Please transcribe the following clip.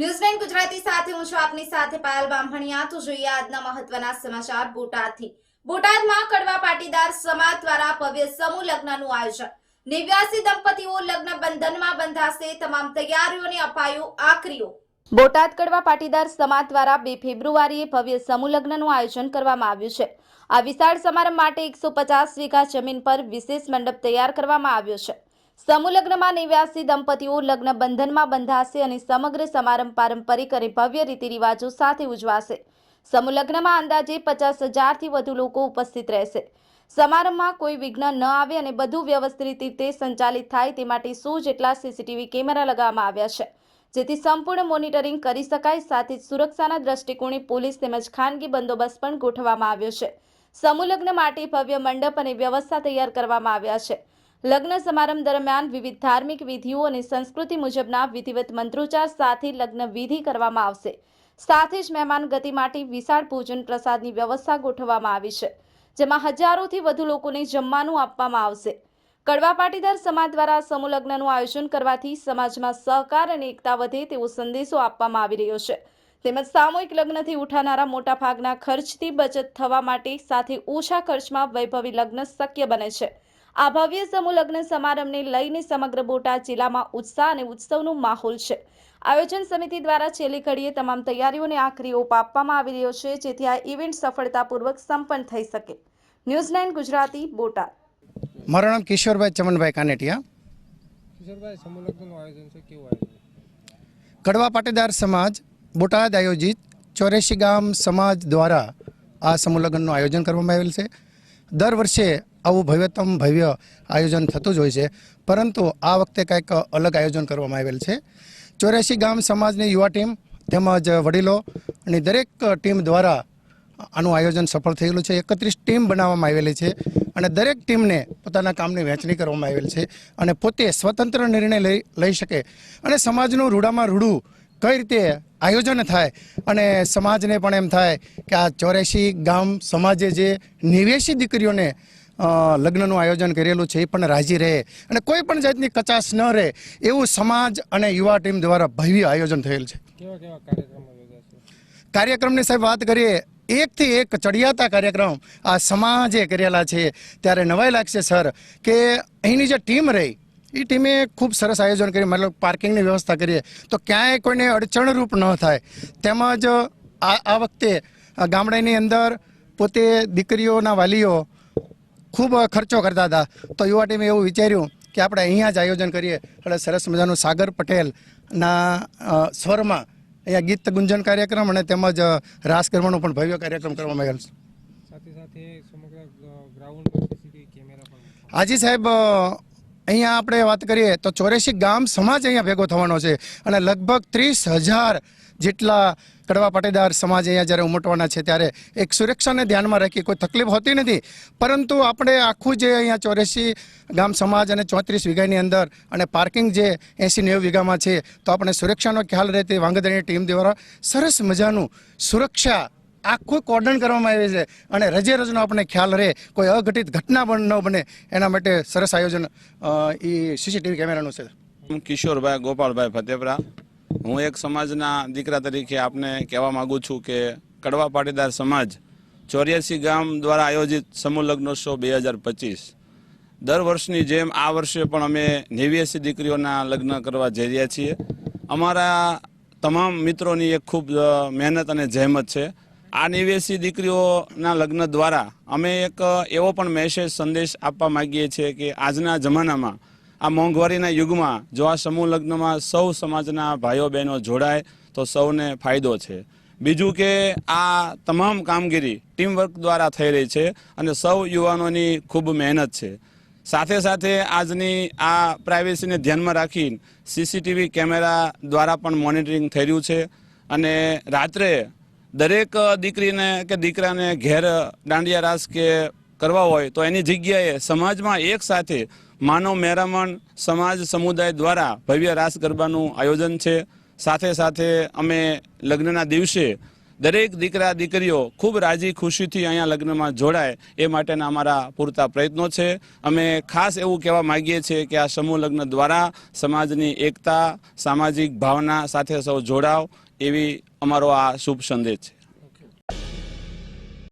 News Gujarati સાથે હું છું આપની સાથે પાયલ બામણિયા. તો જોઈએ આજના મહત્વના સમાચાર બોટાદથી. બોટાદમાં કડવા પાટીદાર સમાજ દ્વારા ભવ્ય સમૂહ લગ્નનું આયોજન. નેવ્યાસી દંપતીઓ લગ્ન બંધનમાં બંધાશે. તમામ તૈયારીઓને અપાયો આખરીઓ. બોટાદ કડવા પાટીદાર સમાજ દ્વારા બે ફેબ્રુઆરીએ ભવ્ય સમૂહ લગ્નનું આયોજન કરવામાં આવ્યું છે. આ વિશાળ સમારંભ માટે એકસો પચાસ વીઘા જમીન પર વિશેષ મંડપ તૈયાર કરવામાં આવ્યો છે. સમૂહ લગ્નમાં નેવ્યાસી દંપતીઓ લગ્ન બંધનમાં બંધાશે અને સમગ્ર સમારંભ પારંપરિક અને ભવ્ય રીતિ રિવાજો સાથે ઉજવાશે. સમૂહ લગ્નમાં અંદાજે પચાસ હજારથી વધુ લોકો ઉપસ્થિત રહેશે. સમારંભમાં કોઈ વિઘ્ન ન આવે અને બધું વ્યવસ્થિત રીતે સંચાલિત થાય તે માટે સો જેટલા સીસીટીવી કેમેરા લગાવવામાં આવ્યા છે. જેથી સંપૂર્ણ મોનિટરિંગ કરી શકાય, સાથે જ સુરક્ષાના દ્રષ્ટિકોણે પોલીસ તેમજ ખાનગી બંદોબસ્ત પણ ગોઠવવામાં આવ્યો છે. સમૂહ લગ્ન માટે ભવ્ય મંડપ અને વ્યવસ્થા તૈયાર કરવામાં આવ્યા છે. લગ્ન સમારંભ દરમિયાન વિવિધ ધાર્મિક વિધિઓ અને સંસ્કૃતિ મુજબના વિધિવત મંત્રોચ્ચાર સાથે લગ્ન વિધિ કરવામાં આવશે. સાથે જ મહેમાન ગતિ માટે વિશાળ ભોજન પ્રસાદની વ્યવસ્થા ગોઠવવામાં આવી છે, જેમાં હજારોથી વધુ લોકોને જમવાનું આપવામાં આવશે. કડવા પાટીદાર સમાજ દ્વારા સમૂહ લગ્નનું આયોજન કરવાથી સમાજમાં સહકાર અને એકતા વધે તેવો સંદેશો આપવામાં આવી રહ્યો છે. તેમજ સામૂહિક લગ્નથી ઉઠાનારા મોટાભાગના ખર્ચથી બચત થવા માટે સાથે ઓછા ખર્ચમાં વૈભવી લગ્ન શક્ય બને છે. આ ભવ્ય સમૂહ લગ્ન સમારંભને લઈને સમગ્ર બોટાદ જિલ્લામાં ઉત્સાહ અને ઉત્સવનો માહોલ છે. આયોજન સમિતિ દ્વારા છેલ્લી ઘડીએ તમામ તૈયારીઓને આખરી ઓપ આપવામાં આવી રહ્યો છે જેથી આ ઇવેન્ટ સફળતાપૂર્વક સંપન્ન થઈ શકે. News nine Gujarati Botad. મારું નામ કિશોરભાઈ ચમનભાઈ કાનેટિયા. કિશોરભાઈ સમૂહ લગ્નનું આયોજન છે કેવું આયોજન? કડવા પાટીદાર સમાજ બોટાદ આયોજિત ચોરેશી ગામ સમાજ દ્વારા આ સમૂહ લગ્નનું આયોજન કરવામાં આવેલ છે. દર વર્ષે આવું ભવ્યતમ ભવ્ય આયોજન થતું જ હોય છે. પરંતુ આ વખતે કંઈક અલગ આયોજન કરવામાં આવેલ છે. ચોર્યાસી ગામ સમાજની યુવા ટીમ તેમજ વડીલો અને દરેક ટીમ દ્વારા આનું આયોજન સફળ થયેલું છે. એકત્રીસ ટીમ બનાવવામાં આવેલી છે અને દરેક ટીમને પોતાના કામની વહેંચણી કરવામાં આવેલ છે અને પોતે સ્વતંત્ર નિર્ણય લઈ લઈ શકે અને સમાજનું રૂડામાં રૂડું કઈ રીતે આયોજન થાય અને સમાજને પણ એમ થાય કે આ ચોર્યાસી ગામ સમાજે જે નેવ્યાસી દીકરીઓને લગ્નનું આયોજન કરેલું છે એ પણ રાજી રહે અને કોઈ પણ જાતની કચાશ ન રહે એવું સમાજ અને યુવા ટીમ દ્વારા ભવ્ય આયોજન થયેલ છે? કાર્યક્રમની સાહેબ વાત કરીએ એકથી એક ચડિયાતા કાર્યક્રમ આ સમાજે કરેલા છે. ત્યારે નવાઈ લાગશે સર કે અહીંની જે ટીમ રહી એ ટીમે ખૂબ સરસ આયોજન કર્યું. મતલબ પાર્કિંગની વ્યવસ્થા કરીએ તો ક્યાંય કોઈને અડચણરૂપ ન થાય. તેમજ આ આ વખતે ગામડાની અંદર પોતે દીકરીઓના વાલીઓ ખૂબ ખર્ચો કરતા હતા. તો યુવા ટીમે એવું વિચાર્યું કે આપણે અહીંયા જ આયોજન કરીએ. એટલે સરસ મજાનું સાગર પટેલના સ્વરમાં અહીંયા ગીત ગુંજન કાર્યક્રમ અને તેમજ રાસ ગરબાનો પણ ભવ્ય કાર્યક્રમ કરવામાં આવેલ છે. સાથે સાથે સમગ્ર ગ્રાઉન્ડ હાજી સાહેબ અહીંયા આપણે વાત કરીએ તો ચોરેસી ગામ સમાજ અહીંયા ભેગો થવાનો છે અને લગભગ ત્રીસ હજાર જેટલા કડવા પાટીદાર સમાજ અહીંયા જ્યારે ઉમટવાના છે ત્યારે એક સુરક્ષાને ધ્યાનમાં રાખી કોઈ તકલીફ હોતી નથી. પરંતુ આપણે આખું જે અહીંયા ચોર્યાસી ગામ સમાજ અને ચોત્રીસ વીઘાની અંદર અને પાર્કિંગ જે એંસી નેવું વીઘામાં છે તો આપણે સુરક્ષાનો ખ્યાલ રહે તે ટીમ દ્વારા સરસ મજાનું સુરક્ષા આખું કોર્ડન કરવામાં આવે છે. અને રજે રજનો આપણને ખ્યાલ રહે, કોઈ અઘટિત ઘટના પણ ન બને, એના માટે સરસ આયોજન એ સીસીટીવી કેમેરાનું છે. હું કિશોરભાઈ ગોપાલભાઈ ફતેપરા. હું એક સમાજના દીકરા તરીકે આપને કહેવા માગું છું કે કડવા પાટીદાર સમાજ ચોર્યાસી ગામ દ્વારા આયોજિત સમૂહ લગ્નોત્સવ બે હજાર પચીસ. દર વર્ષની જેમ આ વર્ષે પણ અમે નેવ્યાસી દીકરીઓના લગ્ન કરવા જઈ રહ્યા છીએ. અમારા તમામ મિત્રોની એક ખૂબ મહેનત અને જહેમત છે. આ નિવેશી દીકરીઓના લગ્ન દ્વારા અમે એક એવો પણ મેસેજ સંદેશ આપવા માગીએ છીએ કે આજના જમાનામાં, આ મોંઘવારીના યુગમાં, જો આ સમૂહ લગ્નમાં સૌ સમાજના ભાઈઓ બહેનો જોડાય, તો સૌને ફાયદો છે. બીજું કે આ તમામ કામગીરી ટીમવર્ક દ્વારા થઈ રહી છે અને સૌ યુવાનોની ખૂબ મહેનત છે. સાથે સાથે આજની આ પ્રાઇવેસીને ધ્યાનમાં રાખી સીસીટીવી કેમેરા દ્વારા પણ મોનિટરિંગ થઈ રહ્યું છે અને રાત્રે દરેક દીકરીને કે દીકરાને ઘેર દાંડિયા રાસ કે કરવા હોય તો એની જગ્યાએ સમાજમાં એક સાથે માનવ મેરામણ સમાજ સમુદાય દ્વારા ભવ્ય રાસ ગરબાનું આયોજન છે. સાથે સાથે અમે લગ્નના દિવસે દરેક દીકરા દીકરીઓ ખૂબ રાજી ખુશીથી અહીંયા લગ્નમાં જોડાય એ માટેના અમારા પૂરતા પ્રયત્નો છે. અમે ખાસ એવું કહેવા માંગીએ છીએ કે આ સમૂહ લગ્ન દ્વારા સમાજની એકતા, સામાજિક ભાવના સાથે સૌ જોડાવ એવી અમારો આ શુભ સંદેશ છે.